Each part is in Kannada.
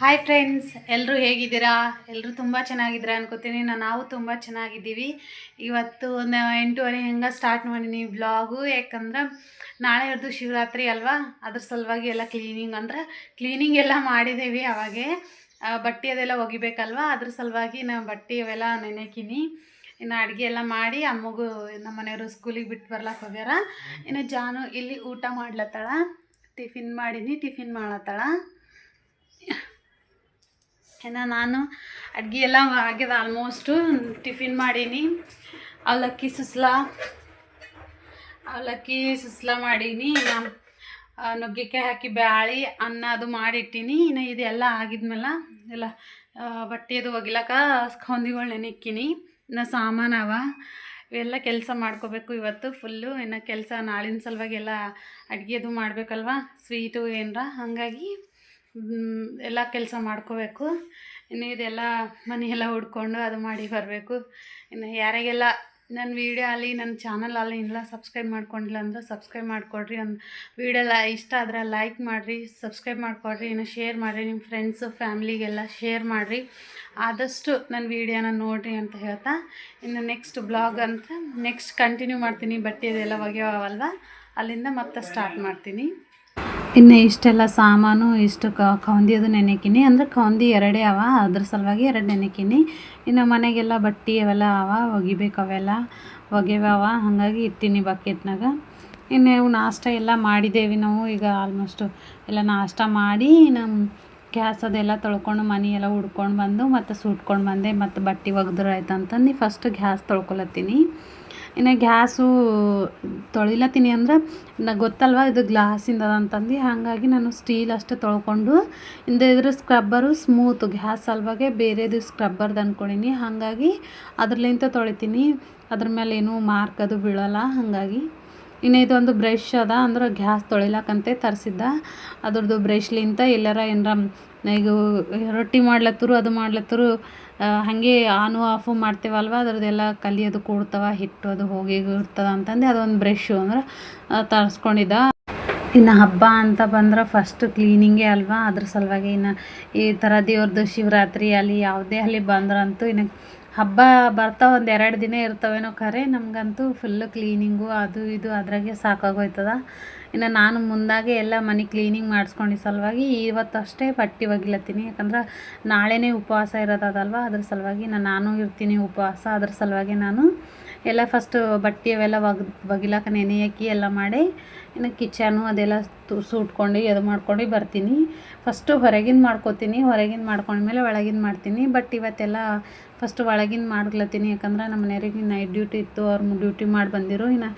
ಹಾಯ್ ಫ್ರೆಂಡ್ಸ್ ಎಲ್ಲರೂ ಹೇಗಿದ್ದೀರಾ? ಎಲ್ಲರೂ ತುಂಬ ಚೆನ್ನಾಗಿದ್ದೀರಾ ಅನ್ಕೋತೀನಿ. ನಾವು ತುಂಬ ಚೆನ್ನಾಗಿದ್ದೀವಿ. ಇವತ್ತು ಒಂದು ಎಂಟೂವರೆ ಹಂಗೆ ಸ್ಟಾರ್ಟ್ ಮಾಡೀನಿ ಬ್ಲಾಗು ಯಾಕಂದ್ರೆ ನಾಳೆ ಇರೋದು ಶಿವರಾತ್ರಿ ಅಲ್ವಾ? ಅದ್ರ ಸಲುವಾಗಿ ಎಲ್ಲ ಕ್ಲೀನಿಂಗ್ ಅಂದ್ರೆ ಕ್ಲೀನಿಂಗ್ ಎಲ್ಲ ಮಾಡಿದ್ದೀವಿ ಅವಾಗೆ. ಬಟ್ಟೆ ಅದೆಲ್ಲ ಒಗಿಬೇಕಲ್ವ? ಅದ್ರ ಸಲುವಾಗಿ ನಾನು ಬಟ್ಟೆ ಅವೆಲ್ಲ ನೆನೆಕಿನಿ. ಇನ್ನು ಅಡುಗೆ ಎಲ್ಲ ಮಾಡಿ ಅಮ್ಮಗೂ ನಮ್ಮ ಮನೆಯವರು ಸ್ಕೂಲಿಗೆ ಬಿಟ್ಟು ಬರ್ಲಕ್ಕೆ ಹೋಗ್ಯಾರ. ಇನ್ನು ಜಾನು ಇಲ್ಲಿ ಊಟ ಮಾಡ್ಲತ್ತಾಳ. ಟಿಫಿನ್ ಮಾಡೀನಿ, ಟಿಫಿನ್ ಮಾಡ್ಲತ್ತಾಳ. ಇನ್ನು ನಾನು ಅಡುಗೆ ಎಲ್ಲ ಆಗ್ಯದ ಆಲ್ಮೋಸ್ಟು ಟಿಫಿನ್ ಮಾಡೀನಿ. ಅವಲಕ್ಕಿ ಸುಸ್ಲ ಅವಲಕ್ಕಿ ಸುಸ್ಲ ಮಾಡೀನಿ. ಆ, ನುಗ್ಗೆಕಾಯಿ ಹಾಕಿ ಬ್ಯಾಳಿ ಅನ್ನ ಅದು ಮಾಡಿಟ್ಟಿನಿ. ಇನ್ನು ಇದೆಲ್ಲ ಆಗಿದ್ಮೇಲೆ ಎಲ್ಲ ಬಟ್ಟೆ ಅದು ಒಗಿಲಕ್ಕ ಹೊಂದಿಗಳು ನೆನಿಕ್ಕಿನಿ. ಇನ್ನು ಸಾಮಾನು ಅವ. ಇವೆಲ್ಲ ಕೆಲಸ ಮಾಡ್ಕೋಬೇಕು ಇವತ್ತು ಫುಲ್ಲು ಇನ್ನು ಕೆಲಸ ನಾಳಿನ ಸಲುವಾಗಿ ಎಲ್ಲ ಅಡುಗೆ ಅದು ಮಾಡಬೇಕಲ್ವ? ಸ್ವೀಟು ಏನರ? ಹಾಗಾಗಿ ಎಲ್ಲ ಕೆಲಸ ಮಾಡ್ಕೋಬೇಕು. ಇನ್ನು ಇದೆಲ್ಲ ಮನೆಯೆಲ್ಲ ಹುಡ್ಕೊಂಡು ಅದು ಮಾಡಿ ಬರಬೇಕು. ಇನ್ನು ಯಾರಿಗೆಲ್ಲ ನನ್ನ ವೀಡಿಯೋ ಅಲ್ಲಿ ನನ್ನ ಚಾನಲ್ ಅಲ್ಲಿ ಇಲ್ಲ ಸಬ್ಸ್ಕ್ರೈಬ್ ಮಾಡ್ಕೊಂಡಿಲ್ಲ ಅಂದ್ರೆ ಸಬ್ಸ್ಕ್ರೈಬ್ ಮಾಡಿಕೊಡ್ರಿ. ಒಂದು ವೀಡಿಯೋ ಎಲ್ಲ ಇಷ್ಟ ಆದರೆ ಲೈಕ್ ಮಾಡಿರಿ ಸಬ್ಸ್ಕ್ರೈಬ್ ಮಾಡಿಕೊಡ್ರಿ. ಇನ್ನು ಶೇರ್ ಮಾಡಿರಿ ನಿಮ್ಮ ಫ್ರೆಂಡ್ಸು ಫ್ಯಾಮ್ಲಿಗೆಲ್ಲ ಶೇರ್ ಮಾಡಿರಿ. ಆದಷ್ಟು ನನ್ನ ವೀಡಿಯೋನ ನೋಡಿರಿ ಅಂತ ಹೇಳ್ತಾ. ಇನ್ನು ನೆಕ್ಸ್ಟ್ ಬ್ಲಾಗ್ ಅಂತ ನೆಕ್ಸ್ಟ್ ಕಂಟಿನ್ಯೂ ಮಾಡ್ತೀನಿ. ಬಟ್ಟೆ ಅದೆಲ್ಲ ಒಗೆಯವಲ್ವ ಅಲ್ಲಿಂದ ಮತ್ತೆ ಸ್ಟಾರ್ಟ್ ಮಾಡ್ತೀನಿ. ಇನ್ನು ಇಷ್ಟೆಲ್ಲ ಸಾಮಾನು, ಇಷ್ಟು ಕ, ಕೌಂದಿ ಅದು ನೆನೆಕಿನಿ. ಅಂದ್ರೆ ಕೌಂದಿ ಎರಡೇ ಅವ, ಅದ್ರ ಸಲುವಾಗಿ ಎರಡು ನೆನೆಕಿನಿ. ಇನ್ನು ಮನೆಗೆಲ್ಲ ಬಟ್ಟೆ ಅವೆಲ್ಲ ಅವ, ಒಗಿಬೇಕು ಅವೆಲ್ಲ. ಒಗೆವವ ಹಾಗಾಗಿ ಇಟ್ಟಿನಿ ಬಕೆಟ್ನಾಗ. ಇನ್ನು ನಾಷ್ಟ ಎಲ್ಲ ಮಾಡಿದ್ದೇವೆ ನಾವು, ಈಗ ಆಲ್ಮೋಸ್ಟು ಎಲ್ಲ ನಾಷ್ಟ ಮಾಡಿ, ನಮ್ಮ ಗ್ಯಾಸ್ ಅದೆಲ್ಲ ತೊಳ್ಕೊಂಡು ಮನೆ ಎಲ್ಲ ಹುಡ್ಕೊಂಡು ಬಂದು, ಮತ್ತು ಸುಟ್ಕೊಂಡು ಬಂದೆ, ಮತ್ತು ಬಟ್ಟೆ ಒಗೆದ್ರಾಯ್ತು ಅಂತಂದು ಫಸ್ಟ್ ಗ್ಯಾಸ್ ತೊಳ್ಕೊಳತ್ತೀನಿ. ಇನ್ನು ಗ್ಯಾಸು ತೊಳಿಲತ್ತೀನಿ ಅಂದ್ರೆ, ನಾ ಗೊತ್ತಲ್ವ ಇದು ಗ್ಲಾಸಿಂದ ಅಂತಂದು. ಹಾಗಾಗಿ ನಾನು ಸ್ಟೀಲ್ ಅಷ್ಟೇ ತೊಳ್ಕೊಂಡು, ಇಂದ ಇದ್ರ ಸ್ಕ್ರಬ್ಬರು ಸ್ಮೂತು ಗ್ಯಾಸ್ ಅಲ್ವಾಗೆ ಬೇರೆದು ಸ್ಕ್ರಬ್ಬರ್ದು ಅಂದ್ಕೊಂಡೀನಿ ಹಾಗಾಗಿ ಅದ್ರಲಿಂತ ತೊಳಿತೀನಿ. ಅದ್ರ ಮೇಲೆ ಏನು ಮಾರ್ಕ್ ಅದು ಬೀಳಲ್ಲ. ಹಾಗಾಗಿ ಇನ್ನು ಇದೊಂದು ಬ್ರಷ್ ಅದ, ಅಂದ್ರೆ ಗ್ಯಾಸ್ ತೊಳಿಲಕ್ಕಂತೆ ತರಿಸಿದ್ದ. ಅದ್ರದ್ದು ಬ್ರಷ್ಲಿಂತ ಎಲ್ಲರ ಏನಾರ ಈಗ ರೊಟ್ಟಿ ಮಾಡ್ಲತ್ತರು, ಅದು ಮಾಡ್ಲತ್ತರು ಹಾಗೆ ಆನು ಆಫು ಮಾಡ್ತೇವಲ್ವ? ಅದ್ರದ್ದೆಲ್ಲ ಕಲಿ ಅದು ಕೂಡ್ತವ ಹಿಟ್ಟು ಅದು ಹೋಗಿ ಇರ್ತದ ಅಂತಂದು, ಅದೊಂದು ಬ್ರಷು ಅಂದ್ರೆ ತರಿಸ್ಕೊಂಡಿದ್ದ. ಇನ್ನು ಹಬ್ಬ ಅಂತ ಬಂದ್ರೆ ಫಸ್ಟ್ ಕ್ಲೀನಿಂಗೇ ಅಲ್ವಾ? ಅದ್ರ ಸಲುವಾಗಿ ಇನ್ನು ಈ ಥರ ದೇವ್ರದ್ದು ಶಿವರಾತ್ರಿ ಅಲ್ಲಿ ಯಾವುದೇ ಅಲ್ಲಿ ಬಂದ್ರಂತೂ ಇನ್ನು ಹಬ್ಬ ಬರ್ತಾ ಒಂದು ಎರಡು ದಿನ ಇರ್ತವೇನೋ ಖರೆ, ನಮಗಂತೂ ಫುಲ್ಲು ಕ್ಲೀನಿಂಗು ಅದು ಇದು ಅದ್ರಾಗೆ ಸಾಕಾಗೋಯ್ತದ. ಇನ್ನು ನಾನು ಮುಂದಾಗೆ ಎಲ್ಲ ಮನೆ ಕ್ಲೀನಿಂಗ್ ಮಾಡಿಸ್ಕೊಂಡು ಸಲುವಾಗಿ ಇವತ್ತು ಅಷ್ಟೇ ಬಟ್ಟೆ ಒಗಿಲತ್ತೀನಿ. ಯಾಕಂದ್ರೆ ನಾಳೆನೇ ಉಪವಾಸ ಇರೋದಲ್ವ ಅದ್ರ ಸಲುವಾಗಿ ನಾನು ನಾನು ಇರ್ತೀನಿ ಉಪವಾಸ. ಅದ್ರ ಸಲುವಾಗಿ ನಾನು ಎಲ್ಲ ಫಸ್ಟು ಬಟ್ಟೆ ಅವೆಲ್ಲ ಒಗ್, ಒಗಿಲಾಕ ನೆನೆ ಹಾಕಿ ಎಲ್ಲ ಮಾಡಿ ಇನ್ನು ಕಿಚನು ಅದೆಲ್ಲ ಸುಟ್ಕೊಂಡು ಅದು ಮಾಡ್ಕೊಂಡು ಬರ್ತೀನಿ. ಫಸ್ಟು ಹೊರಗಿನ ಮಾಡ್ಕೋತೀನಿ. ಹೊರಗಿನ ಮಾಡ್ಕೊಂಡ್ಮೇಲೆ ಒಳಗಿನ ಮಾಡ್ತೀನಿ. ಬಟ್ ಇವತ್ತೆಲ್ಲ ಫಸ್ಟ್ ಒಳಗಿನ ಮಾಡ್ಲತ್ತೀನಿ ಯಾಕಂದ್ರೆ ನಮ್ಮ ಮನೆಯವ್ರಿಗೆ ನೈಟ್ ಡ್ಯೂಟಿ ಇತ್ತು. ಅವ್ರ ಡ್ಯೂಟಿ ಮಾಡಿ ಬಂದಿರು. ಇನ್ನು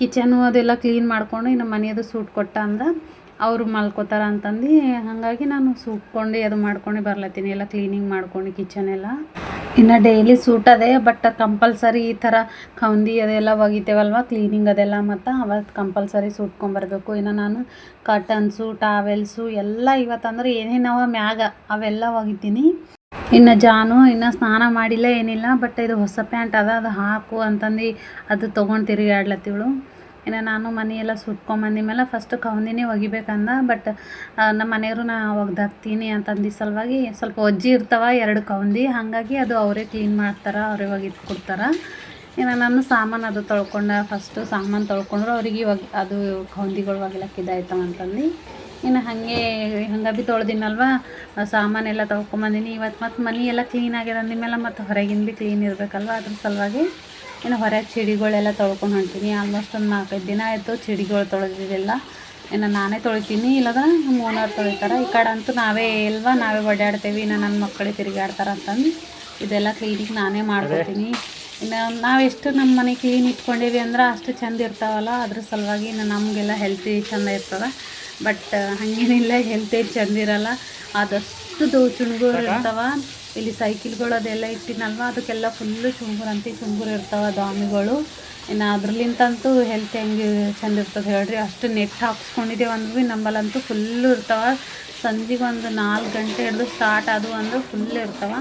ಕಿಚನು ಅದೆಲ್ಲ ಕ್ಲೀನ್ ಮಾಡ್ಕೊಂಡು ಇನ್ನು ಮನೆಯದು ಸೂಟ್ ಕೊಟ್ಟ ಅಂದ್ರೆ ಅವರು ಮಲ್ಕೋತಾರ ಅಂತಂದು ಹಾಗಾಗಿ ನಾನು ಸೂಟ್ಕೊಂಡು ಅದು ಮಾಡ್ಕೊಂಡು ಬರ್ಲತ್ತೀನಿ. ಎಲ್ಲ ಕ್ಲೀನಿಂಗ್ ಮಾಡ್ಕೊಂಡು ಕಿಚನ್ ಎಲ್ಲ. ಇನ್ನು ಡೈಲಿ ಸೂಟ್ ಅದೇ ಬಟ್ ಕಂಪಲ್ಸರಿ ಈ ಥರ ಕೌಂದಿ ಅದೆಲ್ಲ ಒಗಿತೇವಲ್ವ ಕ್ಲೀನಿಂಗ್ ಅದೆಲ್ಲ ಮತ್ತು ಅವತ್ತು ಕಂಪಲ್ಸರಿ ಸುಟ್ಕೊಂಬರ್ಬೇಕು ಇನ್ನು ನಾನು ಕಟನ್ಸು ಟಾವೆಲ್ಸು ಎಲ್ಲ ಇವತ್ತಂದ್ರೆ ಏನೇನವ ಮ್ಯಾಗ ಅವೆಲ್ಲ ಒಗಿತೀನಿ. ಇನ್ನು ಜಾನು ಇನ್ನು ಸ್ನಾನ ಮಾಡಿಲ್ಲ, ಏನಿಲ್ಲ ಬಟ್ ಇದು ಹೊಸ ಪ್ಯಾಂಟ್ ಅದ, ಅದು ಹಾಕು ಅಂತಂದು ಅದು ತೊಗೊಂಡು ತಿರುಗಾಡ್ಲತ್ತಿವಳು ಇನ್ನು ನಾನು ಮನೆಯೆಲ್ಲ ಸುಟ್ಕೊಂಬಂದಿ ಮೇಲೆ ಫಸ್ಟ್ ಕೌಂದಿನೇ ಒಗಿಬೇಕಂದ ಬಟ್ ನಮ್ಮ ಮನೆಯವರು ನಾ ಒಗ್ದಾಕ್ತೀನಿ ಅಂತಂದು ಸಲುವಾಗಿ ಸ್ವಲ್ಪ ಒಜ್ಜಿ ಇರ್ತಾವ ಎರಡು ಕೌಂದಿ, ಹಾಗಾಗಿ ಅದು ಅವರೇ ಕ್ಲೀನ್ ಮಾಡ್ತಾರೆ, ಅವರೇ ಒಗಿದು ಕೊಡ್ತಾರೆ. ಇನ್ನು ನಾನು ಸಾಮಾನು ಅದು ತೊಳ್ಕೊಂಡ ಫಸ್ಟು ಸಾಮಾನು ತೊಳ್ಕೊಂಡ್ರು ಅವ್ರಿಗೆ ಒಗ್, ಅದು ಕೌಂದಿಗಳು ಒಗಿಲಕ್ಕಿದಾಯ್ತವ ಅಂತಂದು. ಇನ್ನು ಹಾಗೆ ಹಂಗೆ ಭೀ ತೊಳ್ದಿನಲ್ವ? ಸಾಮಾನೆಲ್ಲ ತೊಳ್ಕೊಂಬಂದಿನಿ ಇವತ್ತು ಮತ್ತು ಮನೆ ಎಲ್ಲ ಕ್ಲೀನ್ ಆಗ್ಯದ ಅಂದಮೇಲೆ ಮತ್ತು ಹೊರಗಿನ ಭೀ ಕ್ಲೀನ್ ಇರಬೇಕಲ್ವ ಅದ್ರ ಸಲುವಾಗಿ? ಇನ್ನು ಹೊರಗೆ ಚಿಡಿಗಳೆಲ್ಲ ತೊಳ್ಕೊಂಡು ಹೊಂಟೀನಿ. ಆಲ್ಮೋಸ್ಟ್ ಒಂದು ನಾಲ್ಕೈದು ದಿನ ಆಯಿತು ಚಿಡಿಗಳು ತೊಳೆದಿದ್ದಿಲ್ಲ ಇನ್ನು ನಾನೇ ತೊಳಿತೀನಿ. ಇಲ್ಲದ ಓನರ್ ತೊಳಿತಾರೆ. ಈ ಕಡೆ ಅಂತೂ ನಾವೇ ಇಲ್ವ? ನಾವೇ ಓಡಾಡ್ತೇವೆ ಇನ್ನು ನನ್ನ ಮಕ್ಕಳಿಗೆ ತಿರುಗಾಡ್ತಾರೆ ಅಂತಂದು ಇದೆಲ್ಲ ಕ್ಲೀನಿಗೆ ನಾನೇ ಮಾಡ್ಕೊತೀನಿ. ಇನ್ನು ನಾವು ಎಷ್ಟು ನಮ್ಮ ಮನೆ ಕ್ಲೀನ್ ಇಟ್ಕೊಂಡೀವಿ ಅಂದ್ರೆ ಅಷ್ಟು ಚಂದ ಇರ್ತಾವಲ್ಲ? ಅದ್ರ ಸಲುವಾಗಿ ಇನ್ನು ನಮಗೆಲ್ಲ ಹೆಲ್ತಿ ಚೆಂದ ಇರ್ತದೆ. ಬಟ್ ಹಾಗೇನಿಲ್ಲ ಹೆಲ್ತ್ ಏನು ಚಂದ ಇರಲ್ಲ. ಆದಷ್ಟು ದೋ ಚುಣ್ಗುರು ಇರ್ತಾವ. ಇಲ್ಲಿ ಸೈಕಲ್ಗಳು ಅದೆಲ್ಲ ಇಟ್ಟಿನಲ್ವ? ಅದಕ್ಕೆಲ್ಲ ಫುಲ್ಲು ಚುಣ್ಗುರು ಅಂತ ಚುಣ್ಗುರು ಇರ್ತಾವ ದ್ವಾಮಿಗಳು ಇನ್ನು ಅದ್ರಲಿಂತಂತೂ ಹೆಲ್ತ್ ಹೆಂಗೆ ಚಂದ ಇರ್ತದೆ ಹೇಳ್ರಿ. ಅಷ್ಟು ನೆಟ್ ಹಾಕ್ಸ್ಕೊಂಡಿದ್ದೇವೆ ಅಂದ್ರೂ ಭೀ ನಂಬಲ್ಲಂತೂ ಫುಲ್ಲು ಇರ್ತಾವ. ಸಂಜೆಗೆ ಒಂದು ನಾಲ್ಕು ಗಂಟೆ ಹಿಡಿದು ಸ್ಟಾರ್ಟ್ ಅದು ಅಂದ್ರೆ ಫುಲ್ ಇರ್ತಾವ.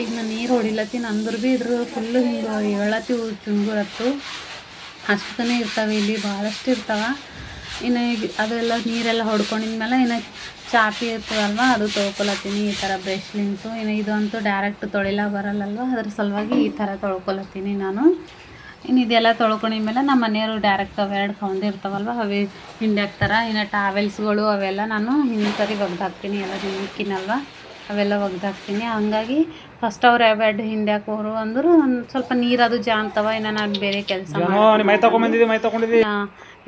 ಈಗ ನಾನು ನೀರು ಹೊಡಿಲತ್ತೀನಿ ಅಂದ್ರೂ ಭೀ ಇದ್ರ ಫುಲ್ಲು ಹಿಂಗೆ ಹೇಳತ್ತೀವಿ ಚುಣ್ಗುರತ್ತು ಅಷ್ಟೇ ಇರ್ತಾವೆ ಇಲ್ಲಿ ಭಾಳಷ್ಟು ಇರ್ತಾವೆ. ಇನ್ನು ಅದೆಲ್ಲ ನೀರೆಲ್ಲ ಹೊಡ್ಕೊಂಡಿದ್ಮೇಲೆ ಇನ್ನು ಚಾಪಿ ಇರ್ತದಲ್ವ ಅದು ತೊಳ್ಕೊಳತ್ತೀನಿ ಈ ಥರ ಬ್ರಷ್ಲಿಂತು ಇನ್ನು ಇದಂತೂ ಡೈರೆಕ್ಟ್ ತೊಳಿಲ ಬರಲ್ಲಲ್ವ ಅದ್ರ ಸಲುವಾಗಿ ಈ ಥರ ತೊಳ್ಕೊಳತ್ತೀನಿ ನಾನು. ಇನ್ನು ಇದೆಲ್ಲ ತೊಳ್ಕೊಂಡಿದ್ಮೇಲೆ ನಮ್ಮ ಮನೆಯವರು ಡೈರೆಕ್ಟ್ ಅವೆರಡು ಇರ್ತಾವಲ್ವ ಅವೇ ಹಿಂಡಿ ಹಾಕ್ತಾರ. ಇನ್ನು ಟಾವೆಲ್ಸ್ಗಳು ಅವೆಲ್ಲ ನಾನು ಹಿಂದಿನ ಸರಿ ಒಗ್ದಾಕ್ತೀನಿ ಎಲ್ಲ ಹಿಂದಿಕ್ಕಿನಲ್ವ ಅವೆಲ್ಲ ಒಗ್ದಾಕ್ತೀನಿ ಹಂಗಾಗಿ ಫಸ್ಟ್ ಅವ್ರು ಎರಡು ಹಿಂದೆ ಹಾಕೋರು ಅಂದರು ಒಂದು ಸ್ವಲ್ಪ ನೀರದು ಜಾಂತವ ಇನ್ನು ನಾನು ಬೇರೆ ಕೆಲಸ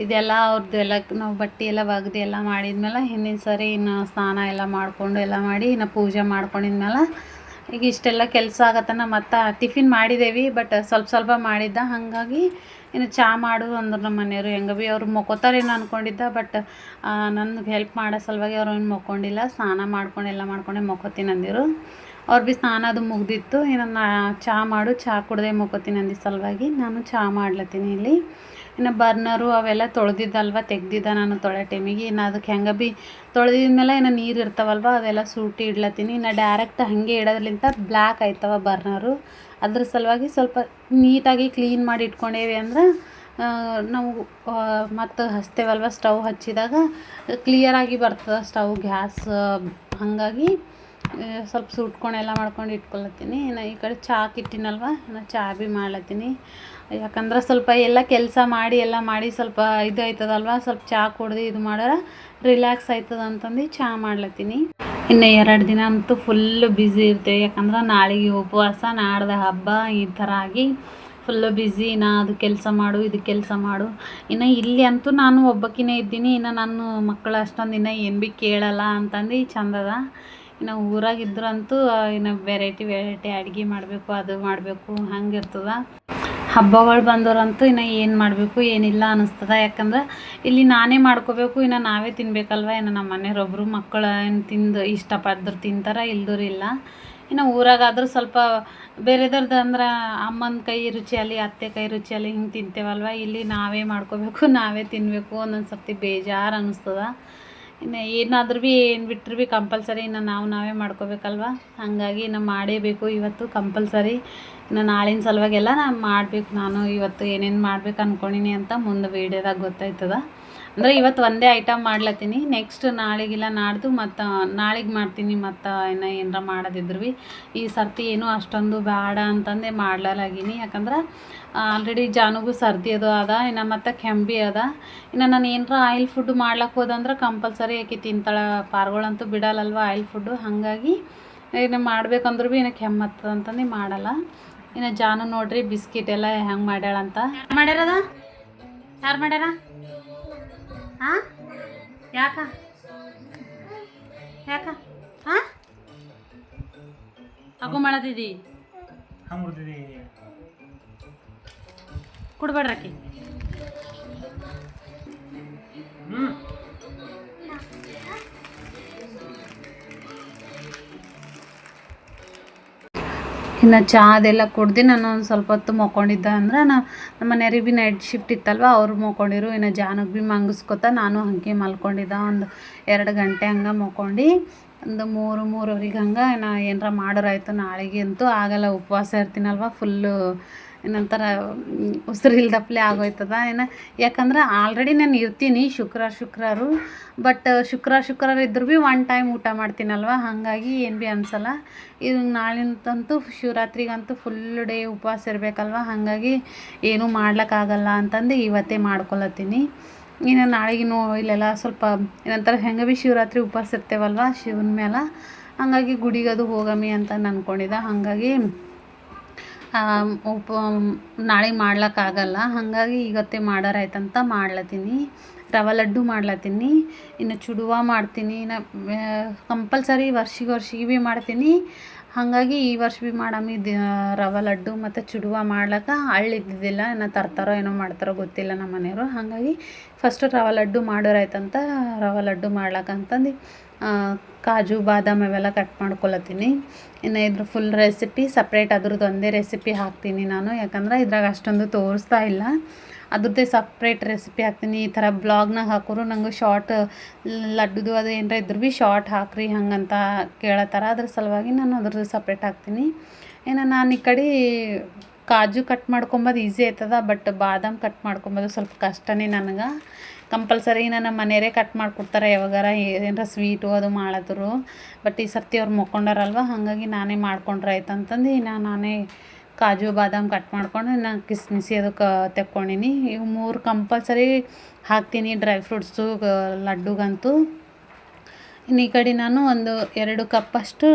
ಇದೆಲ್ಲ ಅವ್ರದ್ದು ಎಲ್ಲ ನಾವು ಬಟ್ಟೆ ಎಲ್ಲ ಒಗ್ದು ಎಲ್ಲ ಮಾಡಿದ್ಮೇಲೆ ಹಿಂದಿನ ಸರಿ ಇನ್ನು ಸ್ನಾನ ಎಲ್ಲ ಮಾಡಿಕೊಂಡು ಎಲ್ಲ ಮಾಡಿ ಇನ್ನು ಪೂಜೆ ಮಾಡ್ಕೊಂಡಿದ್ಮೇಲೆ ಈಗ ಇಷ್ಟೆಲ್ಲ ಕೆಲಸ ಆಗತ್ತನ ಮತ್ತು ಟಿಫಿನ್ ಮಾಡಿದ್ದೇವೆ ಬಟ್ ಸ್ವಲ್ಪ ಸ್ವಲ್ಪ ಮಾಡಿದ್ದ. ಹಾಗಾಗಿ ಇನ್ನು ಚಹಾ ಮಾಡು ಅಂದ್ರೆ ನಮ್ಮ ಮನೆಯವರು. ಹೆಂಗೆ ಭೀ ಅವ್ರು ಮೊಕ್ಕೋತಾರೇನೋ ಅಂದ್ಕೊಂಡಿದ್ದ ಬಟ್ ನನಗೆ ಹೆಲ್ಪ್ ಮಾಡೋ ಸಲುವಾಗಿ ಅವ್ರು ಏನು ಮೊಕ್ಕೊಂಡಿಲ್ಲ. ಸ್ನಾನ ಮಾಡ್ಕೊಂಡು ಎಲ್ಲ ಮಾಡ್ಕೊಂಡೆ ಮೊಕ್ಕೋತೀನಿ ಅಂದಿರು. ಅವ್ರು ಭೀ ಸ್ನಾನ ಅದು ಮುಗ್ದಿತ್ತು. ಏನನ್ನ ನಾ ಚಹಾ ಮಾಡು ಚಹಾ ಕುಡ್ದೆ ಮೊಕ್ಕೋತೀನಿ ಅಂದಿದ್ದ ಸಲುವಾಗಿ ನಾನು ಚಹಾ ಮಾಡ್ಲತ್ತೀನಿ ಇಲ್ಲಿ. ಇನ್ನು ಬರ್ನರು ಅವೆಲ್ಲ ತೊಳೆದಿದ್ದಲ್ವ, ತೆಗ್ದಿದ್ದ ನಾನು ತೊಳೆ ಟೈಮಿಗೆ. ಇನ್ನು ಅದಕ್ಕೆ ಹೆಂಗೆ ಭೀ ತೊಳೆದಿದ್ಮೇಲೆ ಇನ್ನು ನೀರು ಇರ್ತಾವಲ್ವ, ಅವೆಲ್ಲ ಸೂಟಿ ಇಡ್ಲತ್ತೀನಿ. ಇನ್ನು ಡೈರೆಕ್ಟ್ ಹಾಗೆ ಇಡೋದ್ರಿಂದ ಬ್ಲ್ಯಾಕ್ ಆಯ್ತವ ಬರ್ನರು. ಅದ್ರ ಸಲುವಾಗಿ ಸ್ವಲ್ಪ ನೀಟಾಗಿ ಕ್ಲೀನ್ ಮಾಡಿ ಇಟ್ಕೊಂಡೇವಿ ಅಂದ್ರೆ ನಾವು ಮತ್ತು ಹಚ್ತೇವಲ್ವ ಸ್ಟವ್ ಹಚ್ಚಿದಾಗ ಕ್ಲಿಯರಾಗಿ ಬರ್ತದೆ ಸ್ಟವ್ ಗ್ಯಾಸ್, ಹಾಗಾಗಿ ಸ್ವಲ್ಪ ಸುಟ್ಕೊಂಡು ಎಲ್ಲ ಮಾಡ್ಕೊಂಡು ಇಟ್ಕೊಳತ್ತೀನಿ ಇನ್ನು ಈ ಕಡೆ ಚಹಾ ಇಟ್ಟಿನಲ್ವ ಇನ್ನು ಚಾ ಭೀ ಮಾಡ್ಲತ್ತೀನಿ. ಯಾಕಂದ್ರೆ ಸ್ವಲ್ಪ ಎಲ್ಲ ಕೆಲಸ ಮಾಡಿ, ಎಲ್ಲ ಮಾಡಿ ಸ್ವಲ್ಪ ಇದು ಆಯ್ತದಲ್ವ? ಸ್ವಲ್ಪ ಚಹಾ ಕುಡ್ದು ಇದು ಮಾಡೋರ ರಿಲ್ಯಾಕ್ಸ್ ಆಯ್ತದ ಅಂತಂದು ಚಹಾ ಮಾಡ್ಲತ್ತೀನಿ. ಇನ್ನು ಎರಡು ದಿನ ಅಂತೂ ಫುಲ್ ಬ್ಯುಸಿ ಇರ್ತೇವೆ. ಯಾಕಂದ್ರೆ ನಾಳೆಗೆ ಉಪವಾಸ, ನಾಡ್ದ ಹಬ್ಬ ಈ ಥರ ಆಗಿ ಫುಲ್ಲು ಬ್ಯುಸಿ ನಾ ಅದು ಕೆಲಸ ಮಾಡು, ಇದು ಕೆಲಸ ಮಾಡು. ಇನ್ನು ಇಲ್ಲಿ ಅಂತೂ ನಾನು ಒಬ್ಬಕ್ಕಿನೇ ಇದ್ದೀನಿ. ಇನ್ನು ನಾನು ಮಕ್ಕಳು ಅಷ್ಟೊಂದು ಇನ್ನು ಏನು ಭೀ ಕೇಳಲ್ಲ ಅಂತಂದು ಚಂದದ. ಇನ್ನು ಊರಾಗಿದ್ರಂತೂ, ಇನ್ನು ವೆರೈಟಿ ವೆರೈಟಿ ಅಡುಗೆ ಮಾಡಬೇಕು, ಅದು ಮಾಡಬೇಕು, ಹಂಗಿರ್ತದ. ಹಬ್ಬಗಳು ಬಂದವರಂತೂ ಇನ್ನು ಏನು ಮಾಡಬೇಕು, ಏನಿಲ್ಲ ಅನ್ನಿಸ್ತದ. ಯಾಕಂದ್ರೆ ಇಲ್ಲಿ ನಾನೇ ಮಾಡ್ಕೋಬೇಕು, ಇನ್ನು ನಾವೇ ತಿನ್ಬೇಕಲ್ವ? ಇನ್ನು ನಮ್ಮ ಮನೆಯವರೊಬ್ಬರು ಮಕ್ಕಳು ಏನು ತಿಂದು ಇಷ್ಟಪಡ್ದ್ರು ತಿಂತಾರ ಇಲ್ಲ. ಇನ್ನು ಊರಾಗಾದರೂ ಸ್ವಲ್ಪ ಬೇರೆದವ್ರದ್ದು ಅಂದ್ರೆ ಅಮ್ಮನ ಕೈ ರುಚಿಯಲ್ಲಿ, ಅತ್ತೆ ಕೈ ರುಚಿಯಲ್ಲಿ ಹಿಂಗೆ ತಿಂತೇವಲ್ವ? ಇಲ್ಲಿ ನಾವೇ ಮಾಡ್ಕೋಬೇಕು, ನಾವೇ ತಿನ್ನಬೇಕು ಒಂದೊಂದು ಸರ್ತಿ ಬೇಜಾರು ಅನ್ನಿಸ್ತದ. ಇನ್ನು ಏನಾದರೂ ಭೀ ಏನು ಬಿಟ್ಟರು ಭೀ ಕಂಪಲ್ಸರಿ ಇನ್ನು ನಾವು ನಾವೇ ಮಾಡ್ಕೋಬೇಕಲ್ವ? ಹಾಗಾಗಿ ಇನ್ನು ಮಾಡೇಬೇಕು ಇವತ್ತು ಕಂಪಲ್ಸರಿ ಇನ್ನು ನಾಳಿನ ಸಲುವಾಗೆಲ್ಲ ನಾನು ಮಾಡಬೇಕು ನಾನು. ಇವತ್ತು ಏನೇನು ಮಾಡ್ಬೇಕು ಅಂದ್ಕೊಂಡಿನಿ ಅಂತ ಮುಂದೆ ವೀಡಿಯೋದಾಗ ಗೊತ್ತಾಯ್ತದ. ಅಂದರೆ ಇವತ್ತು ಒಂದೇ ಐಟಮ್ ಮಾಡ್ಲತ್ತೀನಿ. ನೆಕ್ಸ್ಟ್ ನಾಳೆಗಿಲ್ಲ ನಾಡ್ದು ಮತ್ತು ನಾಳೆಗೆ ಮಾಡ್ತೀನಿ ಮತ್ತು ಇನ್ನು ಏನಾರ ಮಾಡೋದಿದ್ರು ಭೀ ಈ ಸರ್ತಿ ಏನೂ ಅಷ್ಟೊಂದು ಬೇಡ ಅಂತಂದೆ ಮಾಡ್ಲಾಗಿನಿ ಯಾಕಂದ್ರೆ ಆಲ್ರೆಡಿ ಜಾನುಗೂ ಸರ್ದಿ ಅದು ಅದ, ಇನ್ನು ಮತ್ತು ಕೆಂಬಿ ಅದ. ಇನ್ನು ನಾನು ಏನಾರ ಆಯಿಲ್ ಫುಡ್ ಮಾಡ್ಲಕ್ಕೆ ಹೋದಂದ್ರೆ ಕಂಪಲ್ಸರಿ ಆಕೆ ತಿಂತಾಳೆ. ಪಾರ್ಗಳಂತೂ ಬಿಡಲ್ಲಲ್ವ ಆಯಿಲ್ ಫುಡ್ಡು ಹಾಗಾಗಿ ಇನ್ನು ಮಾಡ್ಬೇಕಂದ್ರೂ ಭೀ ಇನ್ನು ಕೆಮ್ಮತ್ತದ ಅಂತಂದು ಮಾಡಲ್ಲ. ಇನ್ನು ಜಾನು ನೋಡ್ರಿ, ಬಿಸ್ಕಿಟ್ ಎಲ್ಲ ಹೆಂಗೆ ಮಾಡ್ಯಾಳಂತ ಮಾಡ್ಯಾರದ ಯಾರು ಮಾಡ್ಯಾರ ಹಾಂ ಯಾಕ? ಯಾಕ? ಹಾಂ ಹಾಕೋ ಮಾಡದಿದಿ ಹ್ಞೂ ಇನ್ನು ಚಹಾ ಅದೆಲ್ಲ ಕುಡ್ದು ನಾನು ಒಂದು ಸ್ವಲ್ಪ ಹೊತ್ತು ಮಕ್ಕೊಂಡಿದ್ದೆ ಅಂದ್ರೆ ನಾ ನಮ್ಮ ಮನೆಯವ್ರಿಗೆ ಭೀ ನೈಟ್ ಶಿಫ್ಟ್ ಇತ್ತಲ್ವ, ಅವ್ರು ಮಕ್ಕೊಂಡಿರು ಇನ್ನು ಜಾನಕ್ ಭೀ ಮಂಗಿಸ್ಕೊತ ನಾನು ಹಂಗೆ ಮಲ್ಕೊಂಡಿದ್ದೆ. ಒಂದು ಎರಡು ಗಂಟೆ ಹಂಗೆ ಮಕ್ಕೊಂಡು ಒಂದು ಮೂರು ಮೂರುವರೆಗೆ ಹಂಗೆ ನಾ ಏನಾರ ಮಾಡೋರಾಯ್ತು. ನಾಳೆಗೆ ಅಂತೂ ಆಗಲ್ಲ, ಉಪವಾಸ ಇರ್ತೀನಲ್ವ ಫುಲ್ಲು ಏನಂತಾರ ಉಸಿರಿಲ್ದಪ್ಲೆ ಆಗೋಯ್ತದ, ಏನು? ಯಾಕಂದ್ರೆ ಆಲ್ರೆಡಿ ನಾನು ಇರ್ತೀನಿ ಶುಕ್ರವಾರ ಶುಕ್ರವಾರ ಬಟ್ ಶುಕ್ರವಾರ ಶುಕ್ರವಾರ ಇದ್ರೂ ಭೀ ಒನ್ ಟೈಮ್ ಊಟ ಮಾಡ್ತೀನಲ್ವ? ಹಾಗಾಗಿ ಏನು ಭೀ ಅನ್ಸಲ್ಲ. ಇದು ನಾಳಿಂತಂತೂ ಶಿವರಾತ್ರಿಗಂತೂ ಫುಲ್ ಡೇ ಉಪವಾಸ ಇರಬೇಕಲ್ವ? ಹಾಗಾಗಿ ಏನೂ ಮಾಡ್ಲಿಕ್ಕಾಗಲ್ಲ ಅಂತಂದು ಇವತ್ತೇ ಮಾಡ್ಕೊಳತ್ತೀನಿ. ಇನ್ನು ನಾಳೆಗೆ ನೋ ಇಲ್ಲೆಲ್ಲ ಸ್ವಲ್ಪ, ಏನಂತಾರೆ, ಹೆಂಗೆ ಭೀ ಶಿವರಾತ್ರಿ ಉಪವಾಸ ಇರ್ತೇವಲ್ವ ಶಿವನ ಮೇಲೆ ಹಾಗಾಗಿ ಗುಡಿಗದು ಹೋಗಮಿ ಅಂತ ಅಂದ್ಕೊಂಡಿದ್ದೆ ಹಾಗಾಗಿ ಉಪ ನಾಳೆ ಮಾಡ್ಲಕ್ಕಾಗಲ್ಲ. ಹಾಗಾಗಿ ಇವತ್ತೇ ಮಾಡಾರಾಯ್ತಂತ ಮಾಡ್ಲತ್ತೀನಿ. ರವೆ ಲಡ್ಡು ಮಾಡ್ಲತ್ತೀನಿ. ಇನ್ನು ಚುಡುವ ಮಾಡ್ತೀನಿ. ಇನ್ನು ಕಂಪಲ್ಸರಿ ವರ್ಷಿಗೆ ವರ್ಷಿಗೆ ಭೀ ಮಾಡ್ತೀನಿ. ಹಾಗಾಗಿ ಈ ವರ್ಷ ಭೀ ಮಾಡಮಿ ದ, ರವೆ ಲಡ್ಡು ಮತ್ತು ಚುಡುವ ಮಾಡ್ಲಕ್ಕ ಇದ್ದಿದ್ದಿಲ್ಲ. ಇನ್ನು ತರ್ತಾರೋ ಏನೋ ಮಾಡ್ತಾರೋ ಗೊತ್ತಿಲ್ಲ ನಮ್ಮ ಮನೆಯವರು. ಹಾಗಾಗಿ ಫಸ್ಟು ರವೆ ಲಡ್ಡು ಮಾಡೋರಾಯ್ತಂತ ರವೆ ಲಡ್ಡು ಮಾಡ್ಲಕ್ಕಂತಂದು ಕಾಜು, ಬಾದಾಮಿ ಅವೆಲ್ಲ ಕಟ್ ಮಾಡ್ಕೊಳತ್ತೀನಿ. ಇನ್ನು ಇದ್ರ ಫುಲ್ ರೆಸಿಪಿ ಸಪ್ರೇಟ್ ಅದ್ರದ್ದು ಒಂದೇ ರೆಸಿಪಿ ಹಾಕ್ತೀನಿ ನಾನು. ಯಾಕಂದ್ರೆ ಇದ್ರಾಗ ಅಷ್ಟೊಂದು ತೋರಿಸ್ತಾ ಇಲ್ಲ. ಅದ್ರದ್ದೇ ಸಪ್ರೇಟ್ ರೆಸಿಪಿ ಹಾಕ್ತೀನಿ. ಈ ಥರ ಬ್ಲಾಗ್ನಾಗ ಹಾಕೋರು ನಂಗೆ ಶಾರ್ಟ್ ಲಡ್ಡುದು ಅದು ಏನರ ಇದ್ರು ಭೀ ಶಾರ್ಟ್ ಹಾಕ್ರಿ ಹಂಗಂತ ಕೇಳತ್ತಾರ. ಅದ್ರ ಸಲುವಾಗಿ ನಾನು ಅದ್ರದ್ದು ಸಪ್ರೇಟ್ ಹಾಕ್ತೀನಿ. ಏನು ನಾನು ಈ ಕಡೆ ಕಾಜು ಕಟ್ ಮಾಡ್ಕೊಂಬೋದು ಈಸಿ ಆಯ್ತದ ಬಟ್ ಬಾದಾಮ್ ಕಟ್ ಮಾಡ್ಕೊಂಬೋದು ಸ್ವಲ್ಪ ಕಷ್ಟನೇ ನನಗೆ. ಕಂಪಲ್ಸರಿ ನಮ್ಮ ಮನೆಯವರೇ ಕಟ್ ಮಾಡಿಕೊಡ್ತಾರೆ ಯಾವಾಗಾರ ಏನಾರ ಸ್ವೀಟು ಅದು ಮಾಡಿದ್ರು. ಬಟ್ ಈ ಸರ್ತಿ ಅವ್ರು ಮಕ್ಕೊಂಡಾರಲ್ವ, ಹಾಗಾಗಿ ನಾನೇ ಮಾಡ್ಕೊಂಡ್ರೆ ಆಯ್ತು ಅಂತಂದು ನಾನು ನಾನೇ ಕಾಜು, ಬಾದಾಮ್ ಕಟ್ ಮಾಡ್ಕೊಂಡು ನಾನು ಕಿಸ್ಮಿಸಿ ಅದಕ್ಕೆ ತೆಕ್ಕೊಂಡಿನಿ. ಇವು ಮೂರು ಕಂಪಲ್ಸರಿ ಹಾಕ್ತೀನಿ, ಡ್ರೈ ಫ್ರೂಟ್ಸು ಲಡ್ಡುಗಂತೂ. ಇನ್ನು ಈ ಕಡೆ ನಾನು ಒಂದು ಎರಡು ಕಪ್ಪಷ್ಟು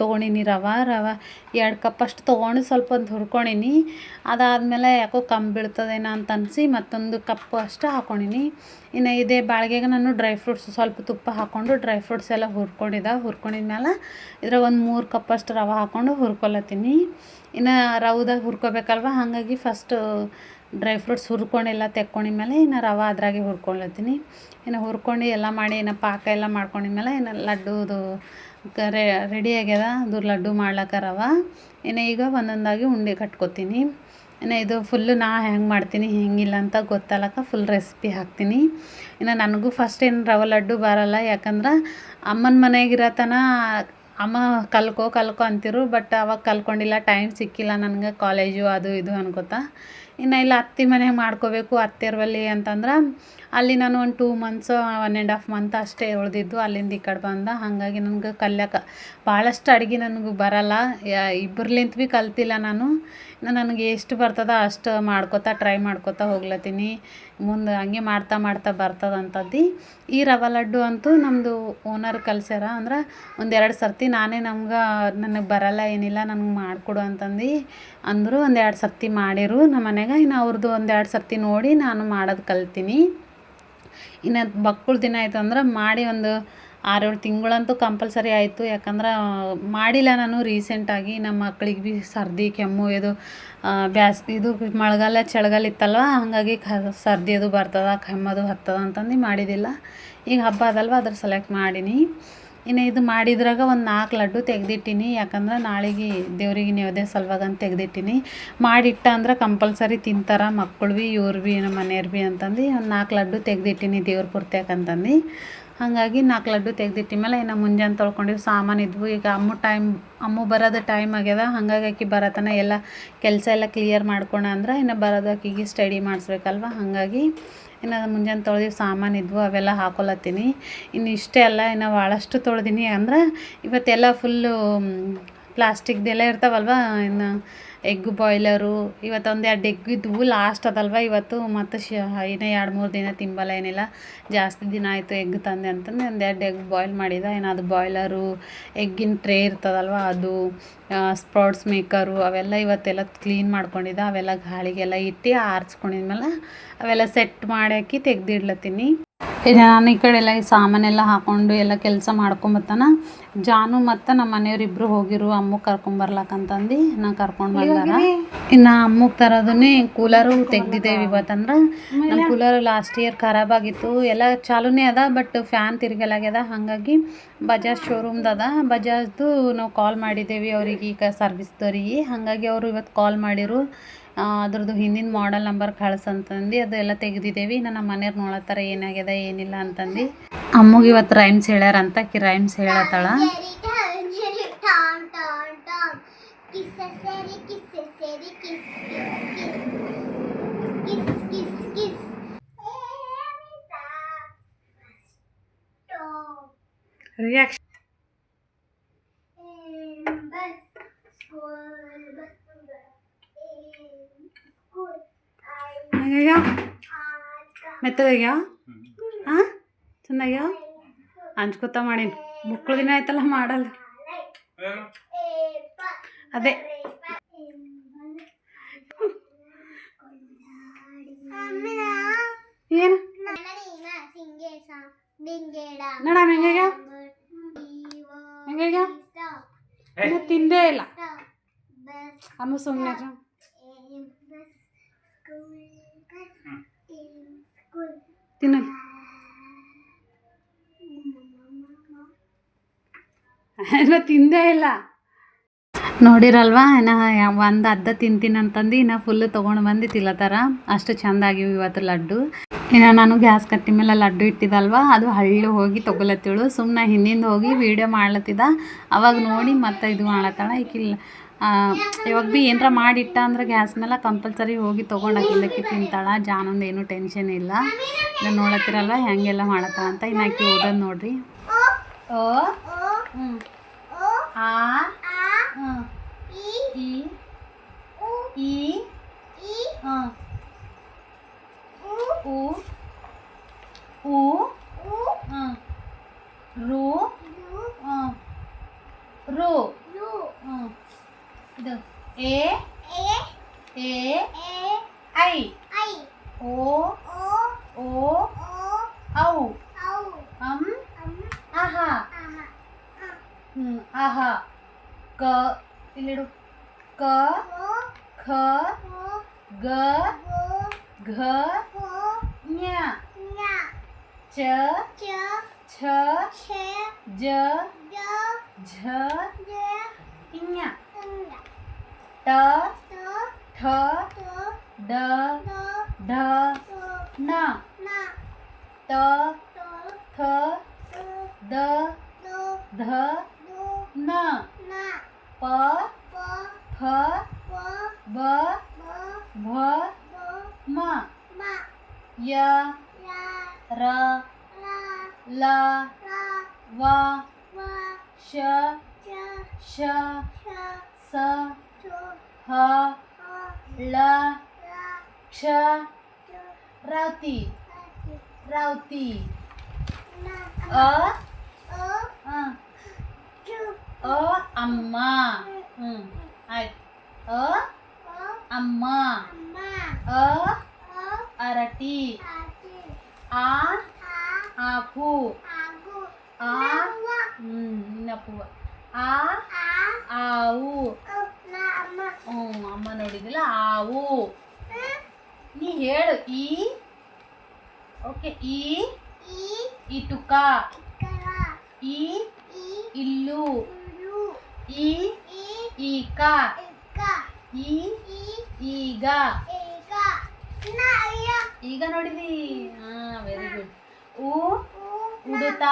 ತೊಗೊಂಡೀನಿ ರವೆ ರವೆ ಎರಡು ಕಪ್ಪಷ್ಟು ತೊಗೊಂಡು ಸ್ವಲ್ಪ ಒಂದು ಹುರ್ಕೊಂಡಿನಿ. ಅದಾದಮೇಲೆ ಯಾಕೋ ಕಮ್ಮಿ ಬೀಳ್ತದೇನೋ ಅಂತ ಅನಿಸಿ ಮತ್ತೊಂದು ಕಪ್ ಅಷ್ಟು ಹಾಕೊಂಡೀನಿ. ಇನ್ನು ಇದೇ ಬಾಳ್ಗೆಗೆ ನಾನು ಡ್ರೈ ಫ್ರೂಟ್ಸ್ ಸ್ವಲ್ಪ ತುಪ್ಪ ಹಾಕ್ಕೊಂಡು ಡ್ರೈ ಫ್ರೂಟ್ಸ್ ಎಲ್ಲ ಹುರ್ಕೊಂಡಿದ್ದೆ ಹುರ್ಕೊಂಡಿದ್ಮೇಲೆ ಇದ್ರಾಗ ಒಂದು ಮೂರು ಕಪ್ಪಷ್ಟು ರವೆ ಹಾಕ್ಕೊಂಡು ಹುರ್ಕೊಳತ್ತೀನಿ ಇನ್ನು ರವದಾಗ ಹುರ್ಕೋಬೇಕಲ್ವ? ಹಾಗಾಗಿ ಫಸ್ಟು ಡ್ರೈ ಫ್ರೂಟ್ಸ್ ಹುರ್ಕೊಂಡೆಲ್ಲ ತೆಕ್ಕೊಂಡಿದ್ಮೇಲೆ ಇನ್ನು ರವೆ ಅದ್ರಾಗೆ ಹುರ್ಕೊಳತ್ತೀನಿ ಇನ್ನು ಹುರ್ಕೊಂಡು ಎಲ್ಲ ಮಾಡಿ ಇನ್ನು ಪಾಕ ಎಲ್ಲ ಮಾಡ್ಕೊಂಡಿದ್ಮೇಲೆ ಇನ್ನು ಲಡ್ಡುದು ರೆಡಿ ಆಗ್ಯದ. ಅದು ಲಡ್ಡು ಮಾಡ್ಲಕ್ಕ ರವೆ. ಇನ್ನು ಈಗ ಒಂದೊಂದಾಗಿ ಉಂಡೆ ಕಟ್ಕೊತೀನಿ. ಇನ್ನು ಇದು ಫುಲ್ಲು ನಾ ಹೆಂಗೆ ಮಾಡ್ತೀನಿ ಹೆಂಗಿಲ್ಲ ಅಂತ ಗೊತ್ತಲ್ಲಕ್ಕ ಫುಲ್ ರೆಸಿಪಿ ಹಾಕ್ತೀನಿ. ಇನ್ನು ನನಗೂ ಫಸ್ಟ್ ಏನು ರವೆ ಲಡ್ಡು ಬರಲ್ಲ, ಯಾಕಂದ್ರೆ ಅಮ್ಮನ ಮನೆಗಿರೋ ತನ ಅಮ್ಮ ಕಲ್ಕೋ ಕಲ್ಕೊ ಅಂತಿರು ಬಟ್ ಅವಾಗ ಕಲ್ಕೊಂಡಿಲ್ಲ ಟೈಮ್ ಸಿಕ್ಕಿಲ್ಲ ನನಗೆ ಕಾಲೇಜು ಅದು ಇದು ಅನ್ಕೋತಾ. ಇನ್ನು ಇಲ್ಲ ಅತ್ತೆ ಮನ್ಯಾಗ ಮಾಡ್ಕೋಬೇಕು ಅತ್ತೆಯರ ಬಳಿ ಅಂತಂದ್ರೆ ಅಲ್ಲಿ ನಾನು ಒಂದು two months one and half month ಅಷ್ಟೇ ಉಳಿದಿದ್ದು ಅಲ್ಲಿಂದ ಈ ಕಡೆ ಬಂದ. ಹಾಗಾಗಿ ನನಗೆ ಕಲ್ಯಾಕ ಭಾಳಷ್ಟು ಅಡುಗೆ ನನಗೆ ಬರಲ್ಲ. ಇಬ್ಬರ್ಲಿಂತ ಭೀ ಕಲ್ತಿಲ್ಲ ನಾನು. ನನಗೆ ಎಷ್ಟು ಬರ್ತದ ಅಷ್ಟು ಮಾಡ್ಕೋತಾ ಟ್ರೈ ಮಾಡ್ಕೋತಾ ಹೋಗ್ಲತ್ತೀನಿ. ಮುಂದೆ ಹಂಗೆ ಮಾಡ್ತಾ ಮಾಡ್ತಾ ಬರ್ತದ ಅಂತದ್ದು ಈ ರವೆ ಲಡ್ಡು ಅಂತೂ ನಮ್ಮದು ಓನರ್ ಕಲ್ಸ್ಯಾರ ಅಂದ್ರೆ ಒಂದೆರಡು ಸರ್ತಿ ನಾನೇ ನಮ್ಗೆ ನನಗೆ ಬರಲ್ಲ ಏನಿಲ್ಲ, ನನಗೆ ಮಾಡಿಕೊಡು ಅಂತಂದು. ಅಂದರು ಒಂದೆರಡು ಸರ್ತಿ ಮಾಡಿರು. ನಮ್ಮ ಮನೆಗೆ ಇನ್ನು ಅವ್ರದ್ದು ಒಂದೆರಡು ಸರ್ತಿ ನೋಡಿ ನಾನು ಮಾಡೋದು ಕಲ್ತೀನಿ. ಇನ್ನು ಬಕ್ಕುಳ್ ದಿನ ಆಯಿತು ಅಂದ್ರೆ ಮಾಡಿ ಒಂದು ಆರೇಳು ತಿಂಗಳಂತೂ ಕಂಪಲ್ಸರಿ ಆಯಿತು. ಯಾಕಂದ್ರೆ, ಮಾಡಿಲ್ಲ ನಾನು ರೀಸೆಂಟಾಗಿ ನಮ್ಮ ಮಕ್ಕಳಿಗೆ ಭೀ ಸರ್ದಿ, ಕೆಮ್ಮು, ಇದು ಬ್ಯಾಸ್, ಇದು ಮಳೆಗಾಲ, ಚಳಿಗಾಲ ಇತ್ತಲ್ವ, ಹಾಗಾಗಿ ಕ, ಸರ್ದಿ ಅದು ಬರ್ತದ, ಕೆಮ್ಮದು ಹತ್ತದ ಅಂತಂದು ಮಾಡಿದ್ದಿಲ್ಲ ಈಗ ಹಬ್ಬ ಅದಲ್ವ, ಅದ್ರ ಸೆಲೆಕ್ಟ್ ಮಾಡೀನಿ. ಇನ್ನು ಇದು ಮಾಡಿದ್ರಾಗ ಒಂದು ನಾಲ್ಕು ಲಡ್ಡು ತೆಗೆದಿಟ್ಟೀನಿ. ಯಾಕಂದ್ರೆ ನಾಳೆಗೆ ದೇವ್ರಿಗೆ ನೈವೇದ್ಯ ಸಲುವಾಗಿ ಅಂತ ತೆಗೆದಿಟ್ಟೀನಿ. ಮಾಡಿಟ್ಟ ಅಂದ್ರೆ ಕಂಪಲ್ಸರಿ ತಿಂತಾರೆ ಮಕ್ಕಳು ಭೀ ಇವ್ರು ಭೀ ನಮ್ಮ ಮನೆಯವ್ರು ಭೀ ಅಂತಂದು. ಒಂದು ನಾಲ್ಕು ಲಡ್ಡು ತೆಗೆದಿಟ್ಟೀನಿ ದೇವ್ರ ಪೂರ್ತಿಯಾಕಂತಂದು ಹಾಗಾಗಿ ನಾಲ್ಕು ಲಡ್ಡು ತೆಗೆದಿಟ್ಟಿ ಮೇಲೆ ಇನ್ನು ಮುಂಜಾನೆ ತೊಳ್ಕೊಂಡಿವಿ ಸಾಮಾನು ಇದ್ವು. ಈಗ ಅಮ್ಮ ಟೈಮ್, ಅಮ್ಮ ಬರೋದು ಟೈಮ್ ಆಗ್ಯದ. ಹಾಗಾಗಿ ಆಕಿ ಬರತನ ಎಲ್ಲ ಕೆಲಸ ಎಲ್ಲ ಕ್ಲಿಯರ್ ಮಾಡ್ಕೊಣ ಅಂದ್ರೆ ಇನ್ನು ಬರೋದು ಆಕಿಗೆ ಸ್ಟಡಿ ಮಾಡಿಸ್ಬೇಕಲ್ವ. ಹಾಗಾಗಿ ಇನ್ನು ಮುಂಜಾನೆ ತೊಳೆದಿವಿ ಸಾಮಾನು ಇದ್ವು, ಅವೆಲ್ಲ ಹಾಕೊಳತ್ತೀನಿ ಇನ್ನು ಇಷ್ಟೇ ಅಲ್ಲ, ಇನ್ನು ಭಾಳಷ್ಟು ತೊಳೆದೀನಿ ಅಂದ್ರೆ ಇವತ್ತೆಲ್ಲ ಫುಲ್ಲು ಪ್ಲಾಸ್ಟಿಕ್ದೆಲ್ಲ ಇರ್ತಾವಲ್ವ, ಇನ್ನು ಎಗ್ ಬಾಯ್ಲರು ಇವತ್ತು ಒಂದು ಎರಡು ಎಗ್ ಇದ್ವು ಲಾಸ್ಟ್ ಅದಲ್ವ ಇವತ್ತು? ಮತ್ತು ಶ, ಇನ್ನೂ ಎರಡು ಮೂರು ದಿನ ತಿಂಬಲ್ಲ ಏನಿಲ್ಲ. ಜಾಸ್ತಿ ದಿನ ಆಯಿತು ಎಗ್ ತಂದೆ ಅಂತಂದು ಒಂದು ಎರಡು ಎಗ್ ಬಾಯ್ಲ್ ಮಾಡಿದ. ಏನು ಅದು ಬಾಯ್ಲರು ಎಗ್ಗಿನ ಟ್ರೇ ಇರ್ತದಲ್ವ ಅದು ಸ್ಪ್ರೌಟ್ಸ್ ಮೇಕರು ಅವೆಲ್ಲ ಇವತ್ತೆಲ್ಲ ಕ್ಲೀನ್ ಮಾಡ್ಕೊಂಡಿದ್ದ. ಅವೆಲ್ಲ ಗಾಳಿಗೆಲ್ಲ ಇಟ್ಟು ಆರಿಸ್ಕೊಂಡಿದ್ಮೇಲೆ ಅವೆಲ್ಲ ಸೆಟ್ ಮಾಡಾಕಿ ತೆಗ್ದಿಡ್ಲತ್ತೀನಿ. ಈಗ ನಾನು ಈ ಕಡೆ ಎಲ್ಲ ಈ ಸಾಮಾನೆಲ್ಲ ಹಾಕೊಂಡು ಎಲ್ಲ ಕೆಲಸ ಮಾಡ್ಕೊಂಬತ್ತಾನ ಜಾನು ಮತ್ತು ನಮ್ಮ ಮನೆಯವ್ರಿಬ್ರು ಹೋಗಿರು ಅಮ್ಮ ಕರ್ಕೊಂಬರ್ಲಾಕಂತಂದು ನಾ ಕರ್ಕೊಂಡು ಬಂದಾರ. ಇನ್ನು ಅಮ್ಮಗೆ ತರೋದನ್ನೇ ಕೂಲರು ತೆಗ್ದಿದ್ದೇವೆ ಇವತ್ತಂದ್ರೆ. ನಮ್ಮ ಕೂಲರ್ ಲಾಸ್ಟ್ ಇಯರ್ ಖರಾಬ್ ಆಗಿತ್ತು. ಎಲ್ಲ ಚಾಲೂನೇ ಅದ ಬಟ್ ಫ್ಯಾನ್ ತಿರ್ಗಲಾಗ್ಯದ. ಹಾಗಾಗಿ ಬಜಾಜ್ ಶೋರೂಮ್ದು ಅದ. ಬಜಾಜ್ದು ನಾವು ಕಾಲ್ ಮಾಡಿದ್ದೇವೆ ಅವ್ರಿಗೆ ಈಗ ಸರ್ವಿಸ್ದವ್ರಿಗೆ ಹಾಗಾಗಿ ಅವರು ಇವತ್ತು ಕಾಲ್ ಮಾಡಿರು. ಅದ್ರದ್ದು ಹಿಂದಿನ ಮಾಡಲ್ ನಂಬರ್ ಕಳ್ಸಂತಂದು ಎಲ್ಲ ತೆಗೆದಿದ್ದೇವೆ ಇನ್ನು ನಮ್ಮ ಮನೆಯವ್ರು ನೋಡತ್ತಾರ ಏನಾಗ್ಯದ ಏನಿಲ್ಲ ಅಂತಂದು. ಅಮ್ಮಗೆ ಇವತ್ತು ರೈಮ್ಸ್ ಹೇಳ್ಯಾರ ಅಂತ ಕಿ ರೈಮ್ಸ್ ಹೇಳತ್ತಾಳ. Jerry, can't ಮೆತ್ತಗಾಗ್ಯಾವ ಹಾಂ ಚಂದಾಗ್ಯಾವ ಹಂಚ್ಕೊತ ಮಾಡೀನಿ. ಮಕ್ಕಳ ದಿನ ಆಯ್ತಲ್ಲ ಮಾಡಲ್ಲ. ಅದೇ. ಏನು? ನೋಡ ಹೆಂಗಾಗ್ಯಾವ ಹೆಂಗಾಗ್ಯಾವ ಇನ್ನು ತಿಂದೇ ಇಲ್ಲ. ಅಮ್ಮ ಸುಮ್ಮನೆ ಇನ್ನು ತಿಂದೇ ಇಲ್ಲ. ನೋಡಿರಲ್ವಾ ನಾ ಒಂದು ಅರ್ಧ ತಿಂತೀನಿ ಅಂತಂದು ಇನ್ನು ಫುಲ್ಲು ತೊಗೊಂಡು ಬಂದು ತಿಲ್ಲತ್ತಾರ ಅಷ್ಟು ಚಂದ ಆಗಿವೆ ಇವತ್ತು ಲಡ್ಡು. ಇನ್ನು ನಾನು ಗ್ಯಾಸ್ ಕಟ್ಟಿ ಮೇಲೆ ಲಡ್ಡು ಇಟ್ಟಿದಲ್ವ, ಅದು ಹಳ್ಳಿ ಹೋಗಿ ತೊಗೊಲತ್ತಿಳು ಸುಮ್ಮನೆ ಹಿಂದಿಂದ ಹೋಗಿ ವೀಡಿಯೋ ಮಾಡ್ಲತ್ತಿದ್ದ ಅವಾಗ ನೋಡಿ ಮತ್ತೆ ಇದು ಮಾಡ್ಲತ್ತಾಳ. ಈಕಿಲ್ಲ ಇವಾಗ ಭೀ ಏನರ ಮಾಡಿಟ್ಟ ಅಂದ್ರೆ ಗ್ಯಾಸ್ ಮೇಲೆ ಕಂಪಲ್ಸರಿ ಹೋಗಿ ತೊಗೊಂಡಾಕಿಲ್ಲಕ್ಕೆ ತಿಂತಾಳ. ಜಾನೊಂದು ಏನು ಟೆನ್ಷನ್ ಇಲ್ಲ. ನಾನು ನೋಡತ್ತಿರಲ್ಲ ಹೆಂಗೆಲ್ಲ ಮಾಡತ್ತಾಳ ಅಂತ. ಇನ್ನು ಓದೋದು ನೋಡ್ರಿ. ಓ ಓ ಓ ಹ್ಞೂ ಓ ಆ ಆ ಹ್ಞೂ ಈ ಈ ಉ ಈ ಈ ಹಾಂ ಉ ಉ ಉ ಉ ಹಾಂ ರು ರು ಹಾಂ ರು ರು ಹಾಂ ಇದು A A A A I I O ಓ ಅಹ ಕ ಇಲ್ಲಿಡು ಕ ಓ ಖ ಓ ಗ ಗೋ ಘ ಗೋ ಞ ಞ ಚ ಚ ಛ ಛ ಜ ಡ ಝ ಡ ಞ ಅಂಗ ಟ ತ ಠ ತ ಡ ದ ಢ ತ ನ ನ ತ ತ ಥ ತ ದ ದ ಧ ದ ನ ನ ಪ ಪ ಫ ಪ ಬ ಬ ಭ ಬ ಮ ಮ ಯ ಯ ರ ರ ಲ ರ ಆ ಆಪು ಆಗು ಆ ನವ್ವ ಹ್ಞೂ ಇನ್ನಪ್ಪು ಆ ಆ ಆವು ಅ ನ ಅಮ್ಮ ಹ್ಞೂ ಅಮ್ಮ ನೋಡಿದಿಲ್ಲ ಆವು ಹ ನೀ ಹೇಳು ಈ ಓಕೆ ಈ ಈ ಇಟುಕ ಕರ ಈ ಈ ಇಲ್ಲು ಉರು ಈ ಈಗ ಈಕ. ಈ ಈಗ. ಈಗ. ನೋಡಿದಿ? ಹಾ ವೆರಿ ಗುಡ್ ಉ ಉ ಉಡುತ.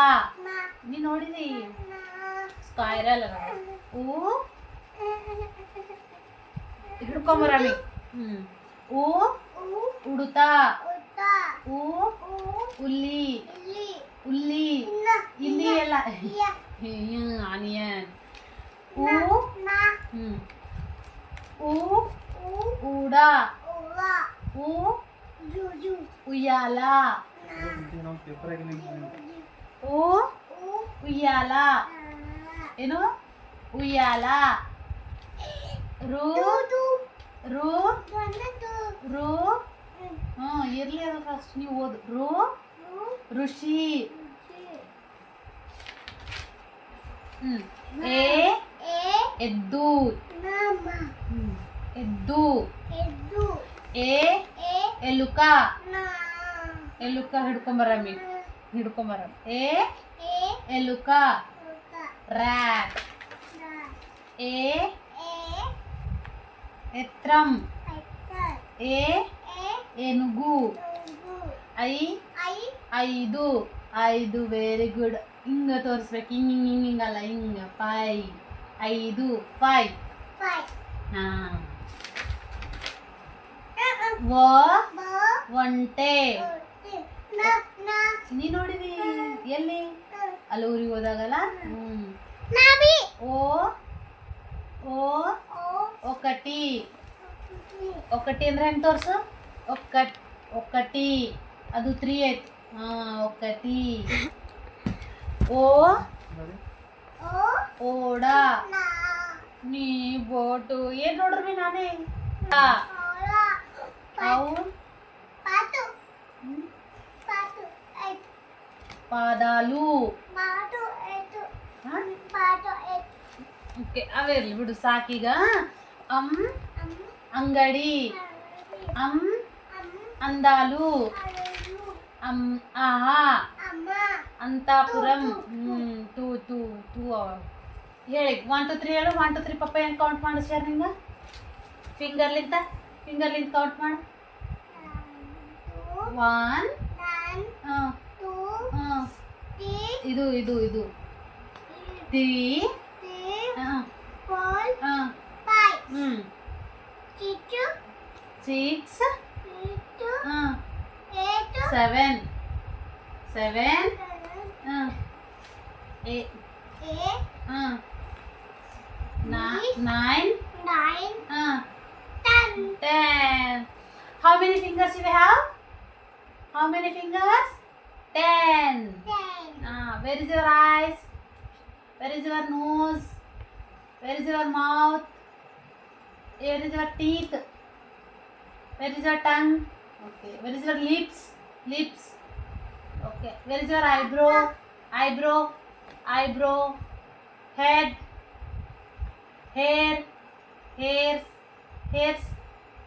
ನೀ ನೋಡಿದಿ? ಸ್ಪೈರಲ್ ಉ ಹಿಡ್ಕೊಂಬರಮಿ ಹ್ಮ್. ಉ ಉಡುತ. ಊ ಉಲ್ಲಿ. ಉಲ್ಲಿ. ಇಲ್ಲಿ ಎಲ್ಲ. ಆನಿಯನ್. ఊ ఊ ఊడా. ఊ ఉయ్యాల. ఊ ఉయ్యాల. ఏను ఉయ్యాల. రూ రూ రూ. ఇర్లేదు ఫస్ట్ నీ ఓదు. రూ ఋషి ఏ ಎದ್ದು. ಎದ್ದು. ಎ. ಎಲುಕ. ಎಲುಕ ಹಿಡ್ಕೊಂಬರಮ್ಮಿ ಹಿಡ್ಕೊಂಬರಮ್ಮ ಎ. ಎಲುಕ. ರ್ಯಾಟ್ ಎ. ಎತ್ರಂ. ಎ. ಎನುಗು. ಐ. ಐ. ಐದು. ಐದು. ವೆರಿ ಗುಡ್ ಹಿಂಗ ತೋರಿಸ್ಬೇಕು. ಹಿಂಗ ಹಿಂಗ ಹಿಂಗೆ ಹಿಂಗಲ್ಲ. ಹಿಂಗ. ಫೈ. ಐದು ಫೈವ್ ಫೈ ಹಾ. ವ ಬ ಒಂಟೆ. ನ ನೋಡಿದಿ? ಎಲ್ಲಿ? ಅಲ್ಲಿ ಊರಿಗೆ ಹೋದಾಗಲ್ಲ? ಹ್ಮ್. ಓ ಓ ಒಕ್ಕಟಿ. ಒಕ್ಕಟಿ. ಅಂದ್ರೆ ಹೆಂಗೆ ತೋರ್ಸು? ಒಕ್ಕಟ್ ಒಕ್ಕಟಿ. ಅದು ತ್ರೀ ಐತಿ. ಹಾ ಒಕ್ಕಟಿ. ಓ. ಓ ಓಡ ನ ನೀ ಬೋಟು ಏನ್ ನೋಡ್ರಿ ನಾನೇ ಓಲ ಅವು ಪಾತು ಪಾತು ಐತ್ ಪಾದಾಲು ಪಾತು ಐತು ಹಾ? ಪಾತು ಐತ್ ಓಕೆ ಹೇಳಿ ಒನ್ ಟು ತ್ರೀ ಹೇಳು. ಒನ್ ಟು ತ್ರೀ ಪಪ್ಪ ಏನು ಕೌಂಟ್ ಮಾಡಿಸ್ಯಾರ ನಿಂಗೆ ಫಿಂಗರ್ಲಿಂತ ಫಿಂಗರ್ಲಿಂತ ಕೌಂಟ್ ಮಾಡು. ಒನ್ ಇದು ಇದು ಇದು. Three six seven seven eight nine. Nine. Uh, ten. Ten. How many fingers you have? How many fingers? Ten. Ten. Ah. where is your eyes? Where is your nose? Where is your mouth? Where is your teeth? Where is your tongue? Okay. Where is your lips? Lips. Okay. Where is your eyebrow? Eyebrow. eyebrow head hair hairs hairs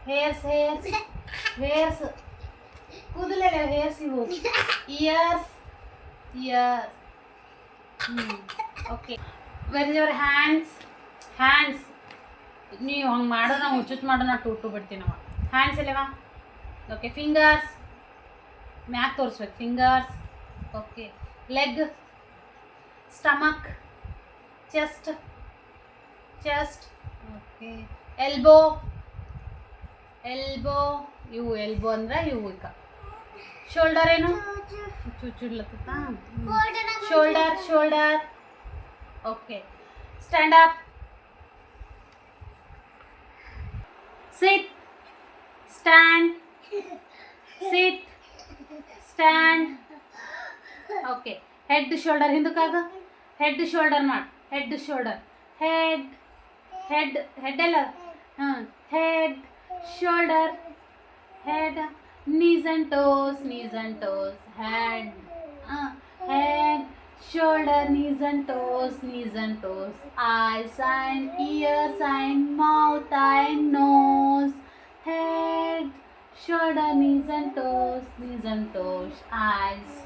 hairs hairs hairs ಕೂದಲೇ hairs ಇವು ears ears okay where is your hands hands ನೀವು ಹಂಗೆ ಮಾಡೋ ನಾವು ಹುಚ್ಚುಚ್ಚು ಮಾಡೋ ನಾವು ಟೂಟು ಬಿಡ್ತೀವಿ ನಾವು ಹ್ಯಾಂಡ್ಸ್ ಇಲ್ಲವಾ ಓಕೆ ಫಿಂಗರ್ಸ್ ಮ್ಯಾಕ್ ತೋರಿಸ್ಬೇಕು fingers okay leg stomach chest chest okay elbow elbow ಇವು ಎಲ್ಬೋ ಅಂದ್ರೆ ಇವು ಈಗ ಶೋಲ್ಡರ್ ಏನು ಚುಚ್ಚುಡ್ಲತ್ತ shoulder shoulder okay stand up sit stand sit stand okay head shoulder ಹಿಂದಕ್ಕಾಗ head shoulder ಮಾಡಿ head shoulder head head head ಎಲ್ಲ ಹಾಂ head shoulder head, knees and toes, knees and toes, head, uh, head, shoulder, knees and toes, knees and toes, eyes and ears and mouth and nose, head, shoulder, knees and toes, knees and toes, eyes,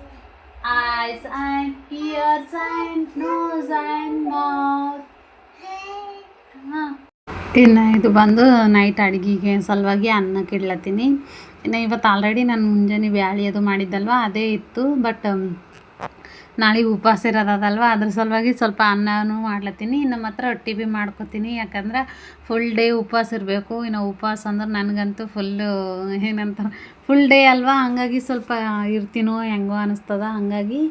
eyes and ears and nose and mouth. ಇನ್ನು ಇದು ಬಂದು ನೈಟ್ ಅಡುಗೆಗೆ ಸಲುವಾಗಿ ಅನ್ನಕ್ಕೆ ಇಡ್ಲತ್ತೀನಿ. ಇನ್ನು ಇವತ್ತು ಆಲ್ರೆಡಿ ನಾನು ಮುಂಜಾನೆ ಬ್ಯಾಳಿ ಅದು ಮಾಡಿದ್ದಲ್ವ, ಅದೇ ಇತ್ತು ಬಟ್ ನಾಳೆ ಉಪವಾಸ ಇರೋದಲ್ವ ಅದ್ರ ಸಲುವಾಗಿ ಸ್ವಲ್ಪ ಅನ್ನನೂ ಮಾಡ್ಲತ್ತೀನಿ. ಇನ್ನು ಮಾತ್ರ ರೊಟ್ಟಿ ಭೀ ಮಾಡ್ಕೋತೀನಿ, ಯಾಕಂದ್ರೆ ಫುಲ್ ಡೇ ಉಪವಾಸ ಇರಬೇಕು. ಇನ್ನು ಉಪವಾಸ ಅಂದ್ರೆ ನನಗಂತೂ ಫುಲ್ಲು ಏನಂತಾರೆ ಫುಲ್ ಡೇ ಅಲ್ವಾ? ಹಂಗಾಗಿ ಸ್ವಲ್ಪ ಇರ್ತೀನೋ ಹೆಂಗೋ ಅನಿಸ್ತದ. ಹಂಗಾಗಿ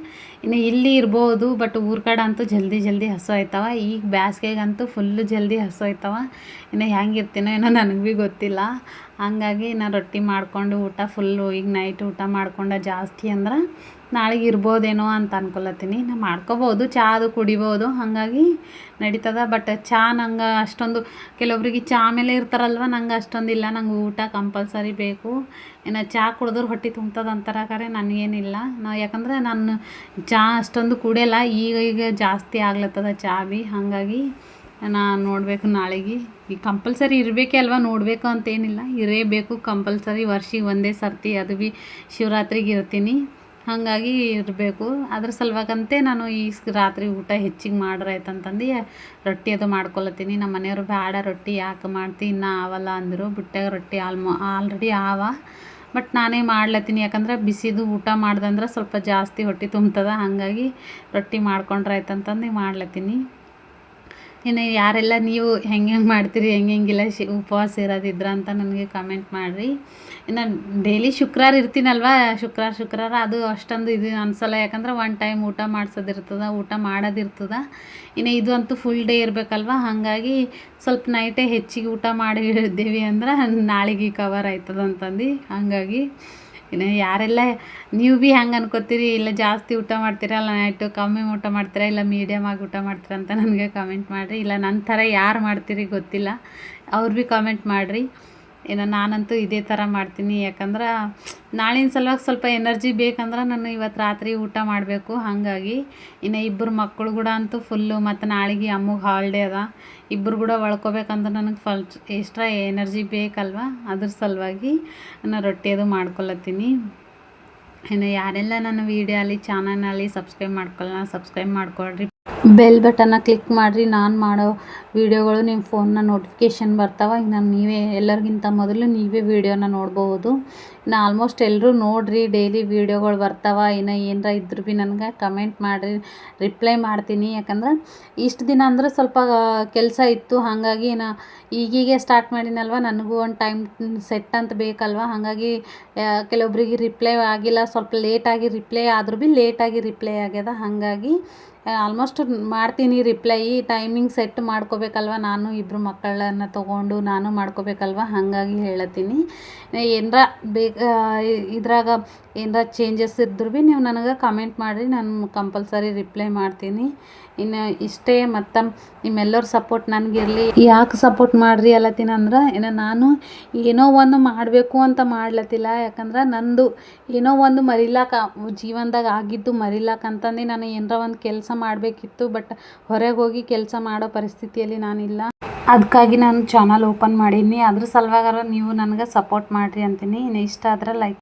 ಇನ್ನು ಇಲ್ಲಿ ಇರ್ಬೋದು ಬಟ್ ಊರ ಕಡೆ ಅಂತೂ ಜಲ್ದಿ ಜಲ್ದಿ ಹಸು ಆಯ್ತವ. ಈಗ ಬ್ಯಾಸ್ಗೆಗಂತೂ ಫುಲ್ಲು ಜಲ್ದಿ ಹಸು ಆಯ್ತವ. ಇನ್ನು ಹೆಂಗೆ ಇರ್ತೀನೋ ಏನೋ ನನಗೆ ಭೀ ಗೊತ್ತಿಲ್ಲ. ಹಂಗಾಗಿ ನಾನು ರೊಟ್ಟಿ ಮಾಡ್ಕೊಂಡು ಊಟ ಫುಲ್ಲು ಈಗ ನೈಟ್ ಊಟ ಮಾಡ್ಕೊಂಡು ಜಾಸ್ತಿ ಅಂದ್ರೆ ನಾಳೆಗೆ ಇರ್ಬೋದೇನೋ ಅಂತ ಅನ್ಕೊಳತ್ತೀನಿ ನಾ ಮಾಡ್ಕೋಬೋದು ಚಾ ಅದು ಕುಡಿಬೋದು, ಹಾಗಾಗಿ ನಡೀತದ. ಬಟ್ ಚಾ ನಂಗೆ ಅಷ್ಟೊಂದು, ಕೆಲವೊಬ್ರಿಗೆ ಚಾ ಮೇಲೆ ಇರ್ತಾರಲ್ವ, ನಂಗೆ ಅಷ್ಟೊಂದಿಲ್ಲ ನಂಗೆ ಊಟ ಕಂಪಲ್ಸರಿ ಬೇಕು. ಇನ್ನು ಚಾ ಕುಡಿದ್ರೆ ಹೊಟ್ಟೆ ತುಂಬ್ತದ ಅಂತಾರೆ ಖರೆ ನನಗೇನಿಲ್ಲ. ನಾ ಯಾಕಂದ್ರೆ ನಾನು ಚಾ ಅಷ್ಟೊಂದು ಕುಡಿಯಲ್ಲ. ಈಗ ಈಗ ಜಾಸ್ತಿ ಆಗ್ಲತ್ತದ ಚಾ ಬಿ ಹಾಗಾಗಿ ನಾನು ನೋಡಬೇಕು ನಾಳೆಗೆ. ಈಗ ಕಂಪಲ್ಸರಿ ಇರಬೇಕೆ ಅಲ್ವಾ? ನೋಡಬೇಕು ಅಂತೇನಿಲ್ಲ ಇರಬೇಕು ಕಂಪಲ್ಸರಿ. ವರ್ಷಿಗೆ ಒಂದೇ ಸರ್ತಿ ಅದು ಭೀ ಶಿವರಾತ್ರಿಗೆ ಇರ್ತೀನಿ. ಹಾಗಾಗಿ ಇರಬೇಕು. ಅದ್ರ ಸಲುವಾಗಂತೆ ನಾನು ಈ ರಾತ್ರಿ ಊಟ ಹೆಚ್ಚಿಗೆ ಮಾಡ್ರೆ ಆಯ್ತಂತಂದು ರೊಟ್ಟಿ ಅದು ಮಾಡ್ಕೊಳತ್ತೀನಿ ನಮ್ಮ ಮನೆಯವರು ಬೇಡ ರೊಟ್ಟಿ ಯಾಕೆ ಮಾಡ್ತಿ? ಇನ್ನೂ ಆವಲ್ಲ ಅಂದರು. ಬಿಟ್ಟಾಗ ರೊಟ್ಟಿ ಆಲ್ಮೋ ಆಲ್ರೆಡಿ ಆವ. ಬಟ್ ನಾನೇ ಮಾಡ್ಲತ್ತೀನಿ. ಯಾಕಂದ್ರೆ ಬಿಸಿದು ಊಟ ಮಾಡ್ದಂದ್ರೆ ಸ್ವಲ್ಪ ಜಾಸ್ತಿ ಹೊಟ್ಟೆ ತುಂಬ್ತದ. ಹಾಗಾಗಿ ರೊಟ್ಟಿ ಮಾಡ್ಕೊಂಡ್ರೆ ಆಯ್ತಂತಂದು ಮಾಡ್ಲತ್ತೀನಿ. ಇನ್ನು ಯಾರೆಲ್ಲ ನೀವು ಹೆಂಗೆ ಹೆಂಗೆ ಮಾಡ್ತೀರಿ, ಹೆಂಗೆ ಹೆಂಗಿಲ್ಲ, ಶಿ ಉಪವಾಸ ಇರೋದಿದ್ರ ಅಂತ ನನಗೆ ಕಮೆಂಟ್ ಮಾಡಿರಿ. ಇನ್ನು ಡೈಲಿ ಶುಕ್ರವಾರ ಇರ್ತೀನಲ್ವ ಶುಕ್ರವಾರ ಶುಕ್ರವಾರ ಅದು ಅಷ್ಟೊಂದು ಇದು ಅನ್ಸಲ್ಲ. ಯಾಕಂದ್ರೆ ಒನ್ ಟೈಮ್ ಊಟ ಮಾಡ್ಸೋದಿರ್ತದ, ಊಟ ಮಾಡೋದಿರ್ತದ. ಇನ್ನು ಇದು ಅಂತೂ ಫುಲ್ ಡೇ ಇರಬೇಕಲ್ವ, ಹಾಗಾಗಿ ಸ್ವಲ್ಪ ನೈಟೇ ಹೆಚ್ಚಿಗೆ ಊಟ ಮಾಡಿ ಅಂದ್ರೆ ನಾಳೆಗೆ ಕವರ್ ಆಯ್ತದ ಅಂತಂದು ಹಾಗಾಗಿ ಇನ್ನು ಯಾರೆಲ್ಲ ನೀವು ಭೀ ಹಂಗೆ ಅನ್ಕೋತೀರಿ, ಇಲ್ಲ ಜಾಸ್ತಿ ಊಟ ಮಾಡ್ತೀರಲ್ಲ ನೈಟು ಕಮ್ಮಿ ಊಟ ಮಾಡ್ತೀರಾ, ಇಲ್ಲ ಮೀಡಿಯಮ್ ಆಗಿ ಊಟ ಮಾಡ್ತೀರಾ ಅಂತ ನನಗೆ ಕಮೆಂಟ್ ಮಾಡಿರಿ. ಇಲ್ಲ ನನ್ನ ಥರ ಯಾರು ಮಾಡ್ತೀರಿ ಗೊತ್ತಿಲ್ಲ, ಅವ್ರು ಭೀ ಕಮೆಂಟ್ ಮಾಡಿರಿ. ಇನ್ನು ನಾನಂತೂ ಇದೇ ಥರ ಮಾಡ್ತೀನಿ. ಯಾಕಂದ್ರೆ ನಾಳಿನ ಸಲುವಾಗಿ ಸ್ವಲ್ಪ ಎನರ್ಜಿ ಬೇಕಂದ್ರೆ ನಾನು ಇವತ್ತು ರಾತ್ರಿ ಊಟ ಮಾಡಬೇಕು. ಹಾಗಾಗಿ ಇನ್ನು ಇಬ್ಬರು ಮಕ್ಕಳು ಕೂಡ ಅಂತೂ ಫುಲ್ಲು ಮತ್ತು ನಾಳೆಗೆ ಅಮ್ಮಗೆ ಹಾಲ್ಡೇ ಅದ. ಇಬ್ಬರು ಕೂಡ ಒಳ್ಕೋಬೇಕಂದ್ರೆ ನನಗೆ ಫಲ್ ಎಕ್ಸ್ಟ್ರಾ ಎನರ್ಜಿ ಬೇಕಲ್ವ? ಅದ್ರ ಸಲುವಾಗಿ ನಾನು ರೊಟ್ಟಿ ಅದು ಮಾಡ್ಕೊಳತ್ತೀನಿ. ಇನ್ನು ಯಾರೆಲ್ಲ ನನ್ನ ವೀಡಿಯೋ ಅಲ್ಲಿ ಚಾನಲ್ನಲ್ಲಿ ಸಬ್ಸ್ಕ್ರೈಬ್ ಮಾಡ್ಕೊಳ್ಳೋಣ ಸಬ್ಸ್ಕ್ರೈಬ್ ಮಾಡ್ಕೊಳ್ರಿ. ಬೆಲ್ ಬಟನ್ನ ಕ್ಲಿಕ್ ಮಾಡಿರಿ. ನಾನು ಮಾಡೋ ವೀಡಿಯೋಗಳು ನಿಮ್ಮ ಫೋನ್ನ ನೋಟಿಫಿಕೇಷನ್ ಬರ್ತಾವೆ. ಈಗ ನಾನು ನೀವೇ ಎಲ್ಲರಿಗಿಂತ ಮೊದಲು ನೀವೇ ವೀಡಿಯೋನ ನೋಡ್ಬೋದು ಇನ್ನು ಆಲ್ಮೋಸ್ಟ್ ಎಲ್ಲರೂ ನೋಡಿರಿ. ಡೈಲಿ ವೀಡಿಯೋಗಳು ಬರ್ತಾವೆ. ಇನ್ನು ಏನಾರ ಇದ್ರೂ ಭೀ ನನಗೆ ಕಮೆಂಟ್ ಮಾಡಿರಿ. ರಿಪ್ಲೈ ಮಾಡ್ತೀನಿ. ಯಾಕಂದ್ರೆ ಇಷ್ಟು ದಿನ ಅಂದ್ರೆ ಸ್ವಲ್ಪ ಕೆಲಸ ಇತ್ತು. ಹಾಗಾಗಿ ನಾ ಈಗೀಗೆ ಸ್ಟಾರ್ಟ್ ಮಾಡಿನಲ್ವ? ನನಗೂ ಒಂದು ಟೈಮ್ ಸೆಟ್ ಅಂತ ಬೇಕಲ್ವ? ಹಾಗಾಗಿ ಕೆಲವೊಬ್ಬರಿಗೆ ರಿಪ್ಲೈ ಆಗಿಲ್ಲ. ಸ್ವಲ್ಪ ಲೇಟಾಗಿ ರಿಪ್ಲೈ ಆದರೂ ಭೀ ಲೇಟಾಗಿ ರಿಪ್ಲೈ ಆಗ್ಯದ. ಹಾಗಾಗಿ ಆಲ್ಮೋಸ್ಟ್ ಮಾಡ್ತೀನಿ ರಿಪ್ಲೈ ಟೈಮಿಂಗ್ ಸೆಟ್ ಮಾಡ್ಕೋಬೇಕಲ್ವ? ನಾನು ಇಬ್ಬರು ಮಕ್ಕಳನ್ನು ತೊಗೊಂಡು ನಾನು ಮಾಡ್ಕೋಬೇಕಲ್ವ? ಹಾಗಾಗಿ ಹೇಳತ್ತೀನಿ. ಏನರ ಬೇಗ ಇದ್ರಾಗ ಏನರ ಚೇಂಜಸ್ ಇದ್ದರೂ ಭೀ ನೀವು ನನಗೆ ಕಮೆಂಟ್ ಮಾಡಿರಿ, ನಾನು ಕಂಪಲ್ಸರಿ ರಿಪ್ಲೈ ಮಾಡ್ತೀನಿ. ಇನ್ನು ಇಷ್ಟೇ ಮತ್ತು ನಿಮ್ಮೆಲ್ಲರ ಸಪೋರ್ಟ್ ನನಗಿರಲಿ. ಯಾಕೆ ಸಪೋರ್ಟ್ ಮಾಡಿರಿ ಅಲ್ಲತ್ತೀನಿ ಅಂದ್ರೆ, ಇನ್ನು ನಾನು ಏನೋ ಒಂದು ಮಾಡಬೇಕು ಅಂತ ಮಾಡ್ಲತ್ತಿಲ್ಲ. ಯಾಕಂದ್ರೆ ನಂದು ಏನೋ ಒಂದು ಮರಿಲಾಕ, ಜೀವನದಾಗ ಆಗಿದ್ದು ಮರಿಲಾಕ ಅಂತಂದು ನಾನು ಏನಾರ ಒಂದು ಕೆಲಸ ಮಾಡಬೇಕಿತ್ತು ಬಟ್ ಹೊರಗೆ ಹೋಗಿ ಕೆಲಸ ಮಾಡೋ ಪರಿಸ್ಥಿತಿಯಲ್ಲಿ ನಾನಿಲ್ಲ. ಅದಕ್ಕಾಗಿ ನಾನು ಚಾನಲ್ ಓಪನ್ ಮಾಡೀನಿ. ಅದ್ರ ಸಲುವಾಗಾರ ನೀವು ನನಗೆ ಸಪೋರ್ಟ್ ಮಾಡಿರಿ ಅಂತೀನಿ. ಇನ್ನು ಇಷ್ಟ ಆದ್ರೆ ಲೈಕ್